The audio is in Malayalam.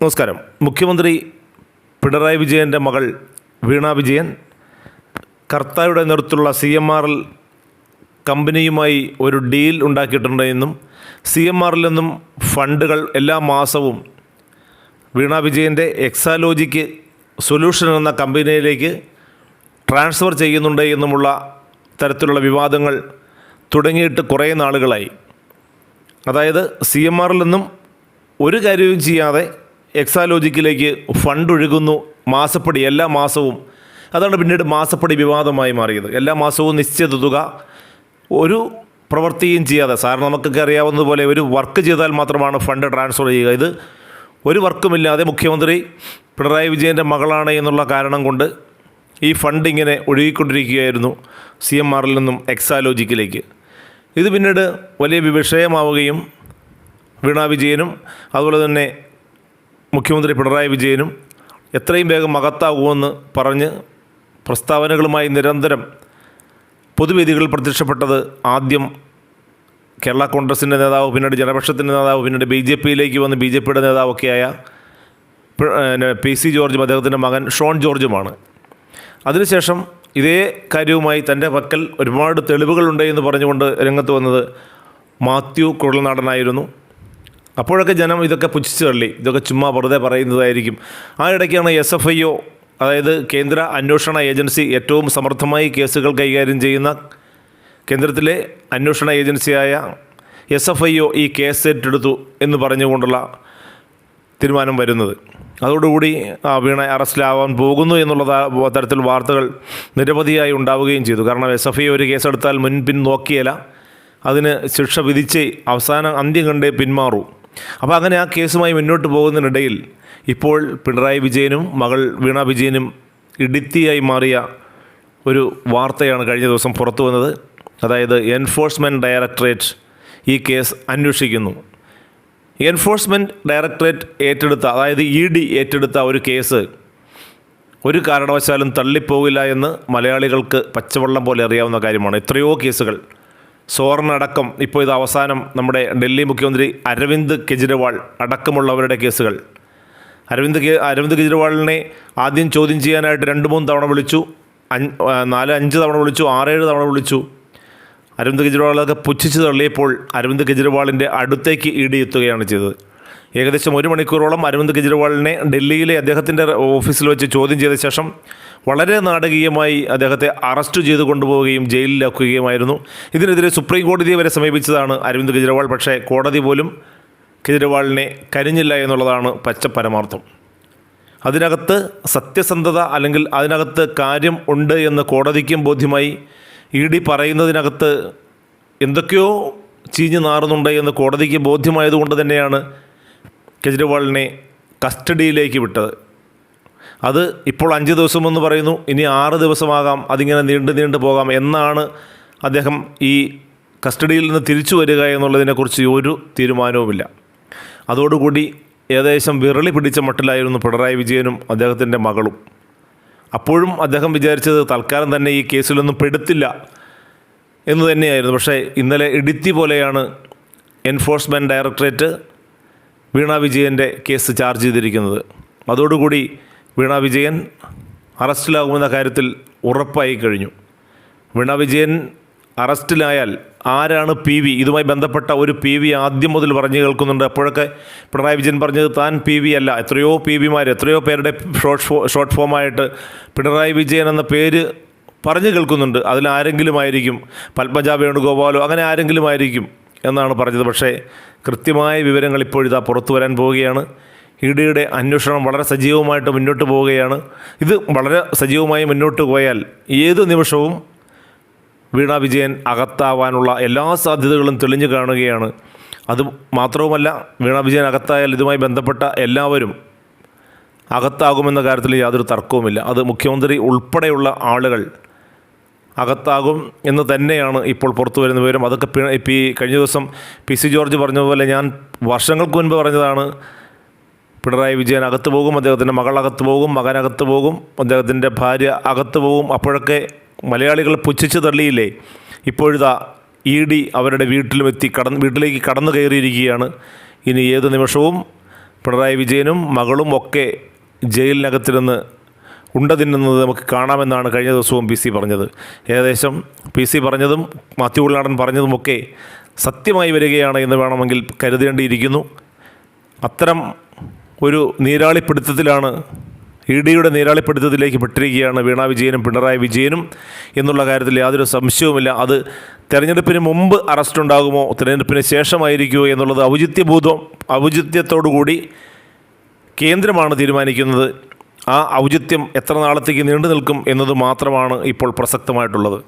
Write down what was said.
നമസ്കാരം. മുഖ്യമന്ത്രി പിണറായി വിജയന്റെ മകൾ വീണ വിജയൻ കർത്തായുടെ നേതൃത്വത്തിലുള്ള സി എം ആർ എൽ കമ്പനിയുമായി ഒരു ഡീൽ ഉണ്ടാക്കിയിട്ടുണ്ട് എന്നും സി എം ആറിൽ നിന്നും ഫണ്ടുകൾ എല്ലാ മാസവും വീണ വിജയന്റെ എക്സാലോജിക്ക് സൊല്യൂഷൻ എന്ന കമ്പനിയിലേക്ക് ട്രാൻസ്ഫർ ചെയ്യുന്നുണ്ട് എന്നുമുള്ള തരത്തിലുള്ള വിവാദങ്ങൾ തുടങ്ങിയിട്ട് കുറേ നാളുകളായി. അതായത് സി എം ആറിൽ നിന്നും ഒരു കാര്യവും ചെയ്യാതെ എക്സാലോജിക്കിലേക്ക് ഫണ്ട് ഒഴുകുന്നു. മാസപ്പടി എല്ലാ മാസവും. അതാണ് പിന്നീട് മാസപ്പടി വിവാദമായി മാറിയത്. എല്ലാ മാസവും നിശ്ചിത തുക ഒരു പ്രവൃത്തിയും ചെയ്യാതെ സാർ നമുക്കൊക്കെ അറിയാവുന്നതുപോലെ ഒരു വർക്ക് ചെയ്താൽ മാത്രമാണ് ഫണ്ട് ട്രാൻസ്ഫർ ചെയ്യുക. ഇത് ഒരു വർക്കുമില്ലാതെ മുഖ്യമന്ത്രി പിണറായി വിജയന്റെ മകളാണ് എന്നുള്ള കാരണം കൊണ്ട് ഈ ഫണ്ട് ഇങ്ങനെ ഒഴുകിക്കൊണ്ടിരിക്കുകയായിരുന്നു സി എം ആറിൽ നിന്നും എക്സാലോജിക്കിലേക്ക്. ഇത് പിന്നീട് വലിയ വിഷയമാവുകയും വീണ വിജയനും അതുപോലെ തന്നെ മുഖ്യമന്ത്രി പിണറായി വിജയനും എത്രയും വേഗം മകത്താകുമെന്ന് പറഞ്ഞ് പ്രസ്താവനകളുമായി നിരന്തരം പൊതുവേദികളിൽ പ്രത്യക്ഷപ്പെട്ടത് ആദ്യം കേരള കോൺഗ്രസിന്റെ നേതാവ് പിന്നീട് ജനപക്ഷത്തിന്റെ നേതാവ് പിന്നീട് ബി ജെ പിയിലേക്ക് വന്ന് ബി ജെ പിയുടെ നേതാവൊക്കെയായ പി സി ജോർജും അദ്ദേഹത്തിന്റെ മകൻ ഷോൺ ജോർജുമാണ്. അതിനുശേഷം ഇതേ കാര്യവുമായി തന്റെ പക്കൽ ഒരുപാട് തെളിവുകളുണ്ട് എന്ന് പറഞ്ഞുകൊണ്ട് രംഗത്ത് വന്നത് മാത്യു കുഴൽനാടനായിരുന്നു. അപ്പോഴൊക്കെ ജനം ഇതൊക്കെ പുച്ഛിച്ചു തള്ളി. ഇതൊക്കെ ചുമ്മാ വെറുതെ പറയുന്നതായിരിക്കും. ആ ഇടയ്ക്കാണ് എസ് എഫ് ഐ ഒ അതായത് കേന്ദ്ര അന്വേഷണ ഏജൻസി ഏറ്റവും സമർത്ഥമായി കേസുകൾ കൈകാര്യം ചെയ്യുന്ന കേന്ദ്രത്തിലെ അന്വേഷണ ഏജൻസിയായ എസ് എഫ് ഐ ഒ ഈ കേസ് ഏറ്റെടുത്തു എന്ന് പറഞ്ഞുകൊണ്ടുള്ള തീരുമാനം വരുന്നത്. അതോടുകൂടി വീണ അറസ്റ്റിലാവാൻ പോകുന്നു എന്നുള്ള തരത്തിൽ വാർത്തകൾ നിരവധിയായി ഉണ്ടാവുകയും ചെയ്തു. കാരണം എസ് എഫ് ഐ ഒരു കേസെടുത്താൽ മുൻപിൻ നോക്കിയല്ല. അതിന് ശിക്ഷ വിധിച്ച് അവസാനം അന്ത്യം കണ്ടേ പിന്മാറൂ. അപ്പോൾ അങ്ങനെ ആ കേസുമായി മുന്നോട്ട് പോകുന്നതിനിടയിൽ ഇപ്പോൾ പിണറായി വിജയനും മകൾ വീണ വിജയനും ഇടുത്തിയായി മാറിയ ഒരു വാർത്തയാണ് കഴിഞ്ഞ ദിവസം പുറത്തു വന്നത്. അതായത് എൻഫോഴ്സ്മെന്റ് ഡയറക്ടറേറ്റ് ഈ കേസ് അന്വേഷിക്കുന്നു. എൻഫോഴ്സ്മെന്റ് ഡയറക്ടറേറ്റ് ഏറ്റെടുത്ത അതായത് ഇ ഡി ഏറ്റെടുത്ത ഒരു കേസ് ഒരു കാരണവശാലും തള്ളിപ്പോകില്ല എന്ന് മലയാളികൾക്ക് പച്ചവെള്ളം പോലെ അറിയാവുന്ന കാര്യമാണ്. എത്രയോ കേസുകൾ സോറിനടക്കം ഇപ്പോൾ ഇത് അവസാനം നമ്മുടെ ഡൽഹി മുഖ്യമന്ത്രി അരവിന്ദ് കെജ്രിവാൾ അടക്കമുള്ളവരുടെ കേസുകൾ. അരവിന്ദ് കെ അരവിന്ദ് കെജ്രിവാളിനെ ആദ്യം ചോദ്യം ചെയ്യാനായിട്ട് രണ്ട് മൂന്ന് തവണ വിളിച്ചു. നാല് അഞ്ച് തവണ വിളിച്ചു. ആറേഴ് തവണ വിളിച്ചു. അരവിന്ദ് കെജ്രിവാളൊക്കെ പുച്ഛിച്ച് തള്ളിയപ്പോൾ അരവിന്ദ് കെജ്രിവാളിന്റെ അടുത്തേക്ക് ഇ എത്തുകയാണ് ചെയ്തത്. ഏകദേശം ഒരു മണിക്കൂറോളം അരവിന്ദ് കെജ്രിവാളിനെ ഡൽഹിയിലെ അദ്ദേഹത്തിന്റെ ഓഫീസിൽ വെച്ച് ചോദ്യം ചെയ്ത ശേഷം വളരെ നാടകീയമായി അദ്ദേഹത്തെ അറസ്റ്റ് ചെയ്ത് കൊണ്ടുപോവുകയും ജയിലിലാക്കുകയുമായിരുന്നു. ഇതിനെതിരെ സുപ്രീം കോടതിയെ വരെ സമീപിച്ചതാണ് അരവിന്ദ് കെജ്രിവാൾ. പക്ഷേ കോടതി പോലും കെജ്രിവാളിനെ കരിഞ്ഞില്ല എന്നുള്ളതാണ് പച്ച പരമാർത്ഥം അതിനകത്ത് സത്യസന്ധത അല്ലെങ്കിൽ അതിനകത്ത് കാര്യം ഉണ്ട് എന്ന് കോടതിക്കും ബോധ്യമായി ഇ ഡി പറയുന്നതിനകത്ത് എന്തൊക്കെയോ ചീഞ്ഞു നാറുന്നുണ്ട് എന്ന് കോടതിക്ക് ബോധ്യമായതുകൊണ്ട് തന്നെയാണ് കെജ്രിവാളിനെ കസ്റ്റഡിയിലേക്ക് വിട്ടത്. അത് ഇപ്പോൾ അഞ്ച് ദിവസമെന്ന് പറയുന്നു. ഇനി ആറ് ദിവസമാകാം. അതിങ്ങനെ നീണ്ടു നീണ്ടു പോകാം എന്നാണ് അദ്ദേഹം ഈ കസ്റ്റഡിയിൽ നിന്ന് തിരിച്ചു വരിക എന്നുള്ളതിനെക്കുറിച്ച് ഒരു തീരുമാനവുമില്ല. അതോടുകൂടി ഏകദേശം വിരളി പിടിച്ച മട്ടിലായിരുന്നു പിണറായി വിജയനും അദ്ദേഹത്തിന്റെ മകളും. അപ്പോഴും അദ്ദേഹം വിചാരിച്ചത് തൽക്കാലം തന്നെ ഈ കേസിലൊന്നും പെടുത്തില്ല എന്ന് തന്നെയായിരുന്നു. പക്ഷേ ഇന്നലെ ഇടുത്തി പോലെയാണ് എൻഫോഴ്സ്മെന്റ് ഡയറക്ടറേറ്റ് വീണ വിജയന്റെ കേസ് ചാർജ് ചെയ്തിരിക്കുന്നത്. അതോടുകൂടി വീണ വിജയൻ അറസ്റ്റിലാകുമെന്ന കാര്യത്തിൽ ഉറപ്പായി കഴിഞ്ഞു. വീണ വിജയൻ അറസ്റ്റിലായാൽ ആരാണ് പി വി? ഇതുമായി ബന്ധപ്പെട്ട ഒരു പി വി ആദ്യം മുതൽ പറഞ്ഞു കേൾക്കുന്നുണ്ട്. അപ്പോഴൊക്കെ പിണറായി വിജയൻ പറഞ്ഞത് താൻ പി വി അല്ല. എത്രയോ പി വിമാർ എത്രയോ പേരുടെ ഷോർട്ട് ഫോ ഷോർട്ട് ഫോമായിട്ട് പിണറായി വിജയൻ എന്ന പേര് പറഞ്ഞു കേൾക്കുന്നുണ്ട്. അതിൽ ആരെങ്കിലും ആയിരിക്കും പത്മജ വേണുഗോപാലോ അങ്ങനെ ആരെങ്കിലും ആയിരിക്കും എന്നാണ് പറഞ്ഞത്. പക്ഷേ കൃത്യമായ വിവരങ്ങൾ ഇപ്പോഴിതാ പുറത്തു വരാൻ പോവുകയാണ്. ഇ ഡിയുടെ അന്വേഷണം വളരെ സജീവമായിട്ട് മുന്നോട്ട് പോവുകയാണ്. ഇത് വളരെ സജീവമായി മുന്നോട്ട് പോയാൽ ഏത് നിമിഷവും വീണ വിജയൻ അകത്താവാനുള്ള എല്ലാ സാധ്യതകളും തെളിഞ്ഞു കാണുകയാണ്. അത് മാത്രവുമല്ല വീണ വിജയൻ അകത്തായാൽ ഇതുമായി ബന്ധപ്പെട്ട എല്ലാവരും അകത്താകുമെന്ന കാര്യത്തിൽ യാതൊരു തർക്കവുമില്ല. അത് മുഖ്യമന്ത്രി ഉൾപ്പെടെയുള്ള ആളുകൾ അകത്താകും എന്ന് തന്നെയാണ് ഇപ്പോൾ പുറത്തു വരുന്ന വിവരം. അതൊക്കെ പി കഴിഞ്ഞ ദിവസം പി സി ജോർജ് പറഞ്ഞതുപോലെ ഞാൻ വർഷങ്ങൾക്ക് മുൻപ് പറഞ്ഞതാണ് പിണറായി വിജയൻ അകത്ത് പോകും അദ്ദേഹത്തിന്റെ മകൾ അകത്ത് പോകും മകനകത്ത് പോകും അദ്ദേഹത്തിന്റെ ഭാര്യ അകത്തു പോകും. അപ്പോഴൊക്കെ മലയാളികൾ പുച്ഛിച്ച് തള്ളിയില്ലേ? ഇപ്പോഴിതാ ഇ ഡി അവരുടെ വീട്ടിലും എത്തി കടന്ന് വീട്ടിലേക്ക് കടന്നു കയറിയിരിക്കുകയാണ്. ഇനി ഏത് നിമിഷവും പിണറായി വിജയനും മകളും ഒക്കെ ജയിലിനകത്തിരുന്ന് ഉണ്ട തിന്നുന്നത് നമുക്ക് കാണാമെന്നാണ് കഴിഞ്ഞ ദിവസവും പി സി പറഞ്ഞത്. ഏകദേശം പി സി പറഞ്ഞതും മാത്യു ഉള്ളാടൻ പറഞ്ഞതുമൊക്കെ സത്യമായി വരികയാണ് എന്ന് വേണമെങ്കിൽ കരുതേണ്ടിയിരിക്കുന്നു. അത്തരം ഒരു നീരാളിപ്പിടുത്തത്തിലാണ് ഇ ഡിയുടെ നീരാളിപ്പിടുത്തത്തിലേക്ക് പെട്ടിരിക്കുകയാണ് വീണ വിജയനും പിണറായി വിജയനും എന്നുള്ള കാര്യത്തിൽ യാതൊരു സംശയവുമില്ല. അത് തെരഞ്ഞെടുപ്പിന് മുമ്പ് അറസ്റ്റ് ഉണ്ടാകുമോ തെരഞ്ഞെടുപ്പിന് ശേഷമായിരിക്കുമോ എന്നുള്ളത് ഔചിത്യബോധം ഔചിത്യത്തോടുകൂടി കേന്ദ്രമാണ് തീരുമാനിക്കുന്നത്. ആ ഔചിത്യം എത്ര നാളത്തേക്ക് നീണ്ടു നിൽക്കും എന്നത് മാത്രമാണ് ഇപ്പോൾ പ്രസക്തമായിട്ടുള്ളത്.